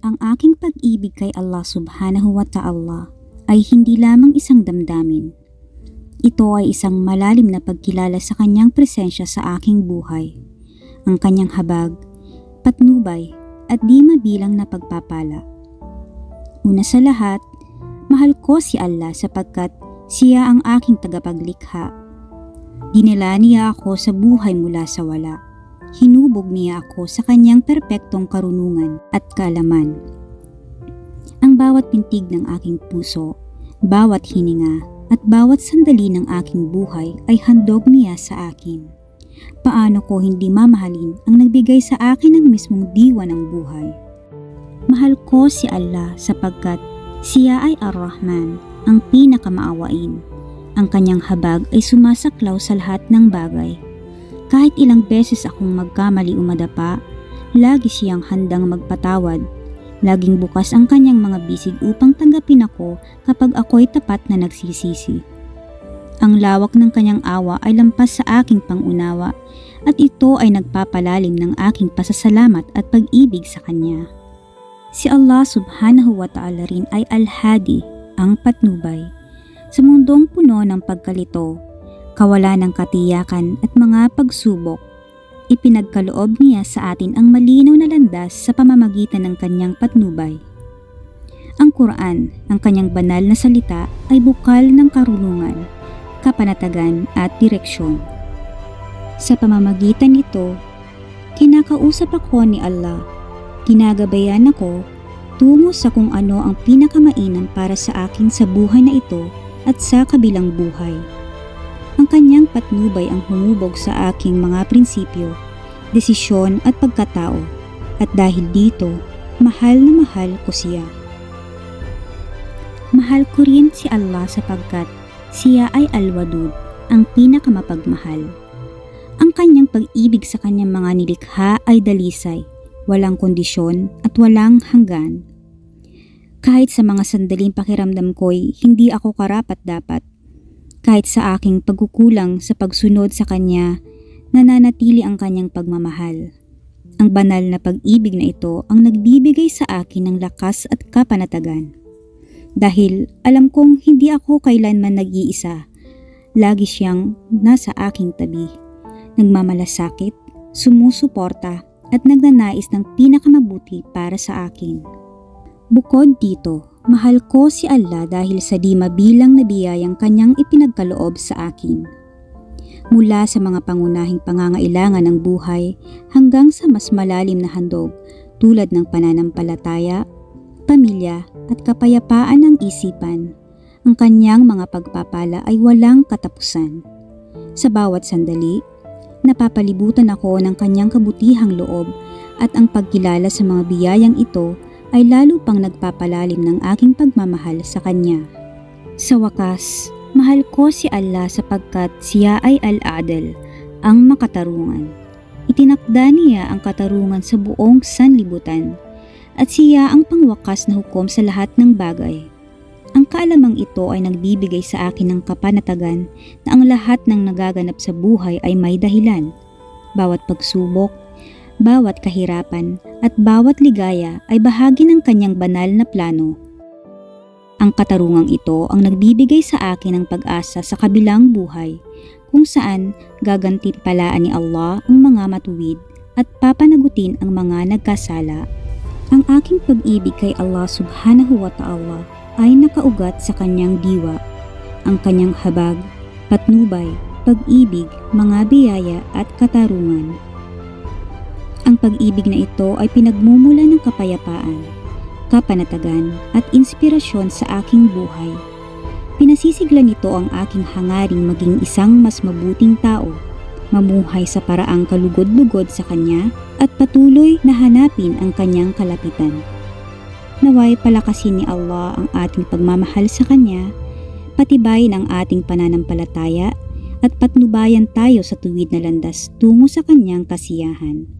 Ang aking pag-ibig kay Allah subhanahu wa ta'ala ay hindi lamang isang damdamin. Ito ay isang malalim na pagkilala sa kanyang presensya sa aking buhay. Ang kanyang habag, patnubay, at di mabilang na pagpapala. Una sa lahat, mahal ko si Allah sapagkat siya ang aking tagapaglikha. Dinala niya ako sa buhay mula sa wala hinubog niya ako sa kanyang perpektong karunungan at kalaman. Ang bawat pintig ng aking puso, bawat hininga, at bawat sandali ng aking buhay ay handog niya sa akin. Paano ko hindi mamahalin ang nagbigay sa akin ng mismong diwa ng buhay? Mahal ko si Allah sapagkat siya ay Ar-Rahman, ang pinakamaawain. Ang kanyang habag ay sumasaklaw sa lahat ng bagay kahit ilang beses akong magkamali o madapa, lagi siyang handang magpatawad. Laging bukas ang kanyang mga bisig upang tanggapin ako kapag ako'y tapat na nagsisisi. Ang lawak ng kanyang awa ay lampas sa aking pangunawa at ito ay nagpapalalim ng aking pasasalamat at pag-ibig sa kanya. Si Allah subhanahu wa ta'ala rin ay Al-Hadi, ang patnubay. Sa mundong puno ng pagkalito, kawalan ng katiyakan at mga pagsubok, ipinagkaloob niya sa atin ang malinaw na landas sa pamamagitan ng kanyang patnubay. Ang Quran, ang kanyang banal na salita ay bukal ng karunungan, kapanatagan at direksyon. Sa pamamagitan nito, kinakausap ako ni Allah, ginagabayan ako tungo sa kung ano ang pinakamainam para sa akin sa buhay na ito at sa kabilang buhay. Ang kanyang patnubay ang humubog sa aking mga prinsipyo, desisyon at pagkatao. At dahil dito, mahal na mahal ko siya. Mahal ko rin si Allah sapagkat siya ay Al-Wadud, ang pinakamapagmahal. Ang kanyang pag-ibig sa kanyang mga nilikha ay dalisay, walang kondisyon at walang hanggan. Kahit sa mga sandaling pakiramdam ko'y hindi ako karapat dapat, kahit sa aking pagkukulang sa pagsunod sa Kanya, nananatili ang Kanyang pagmamahal. Ang banal na pag-ibig na ito ang nagbibigay sa akin ng lakas at kapanatagan. Dahil alam kong hindi ako kailanman nag-iisa, lagi siyang nasa aking tabi. Nagmamalasakit, sumusuporta at nagnanais ng pinakamabuti para sa akin. Bukod dito, Mahal ko si Allah dahil sa di mabilang na biyayang kanyang ipinagkaloob sa akin. Mula sa mga pangunahing pangangailangan ng buhay hanggang sa mas malalim na handog tulad ng pananampalataya, pamilya at kapayapaan ng isipan, ang kanyang mga pagpapala ay walang katapusan. Sa bawat sandali, napapalibutan ako ng kanyang kabutihang loob at ang pagkilala sa mga biyayang ito ay lalo pang nagpapalalim ng aking pagmamahal sa Kanya. Sa wakas, mahal ko si Allah sapagkat siya ay Al-Adel, ang makatarungan. Itinakda niya ang katarungan sa buong sanlibutan at siya ang pangwakas na hukom sa lahat ng bagay. Ang kaalamang ito ay nagbibigay sa akin ng kapanatagan na ang lahat ng nagaganap sa buhay ay may dahilan. Bawat pagsubok, bawat kahirapan at bawat ligaya ay bahagi ng kanyang banal na plano. Ang katarungang ito ang nagbibigay sa akin ng pag-asa sa kabilang buhay kung saan gagantimpalaan ni Allah ang mga matuwid at papanagutin ang mga nagkasala. Ang aking pag-ibig kay Allah subhanahu wa ta'ala ay nakaugat sa kanyang diwa, ang kanyang habag, patnubay, pag-ibig, mga biyaya at katarungan. Ang pag-ibig na ito ay pinagmumula ng kapayapaan, kapanatagan at inspirasyon sa aking buhay. Pinasisigla nito ang aking hangaring maging isang mas mabuting tao, mamuhay sa paraang kalugod-lugod sa Kanya at patuloy na hanapin ang Kanyang kalapitan. Naway palakasin ni Allah ang ating pagmamahal sa Kanya, patibayin ang ating pananampalataya at patnubayan tayo sa tuwid na landas tungo sa Kanyang kasiyahan.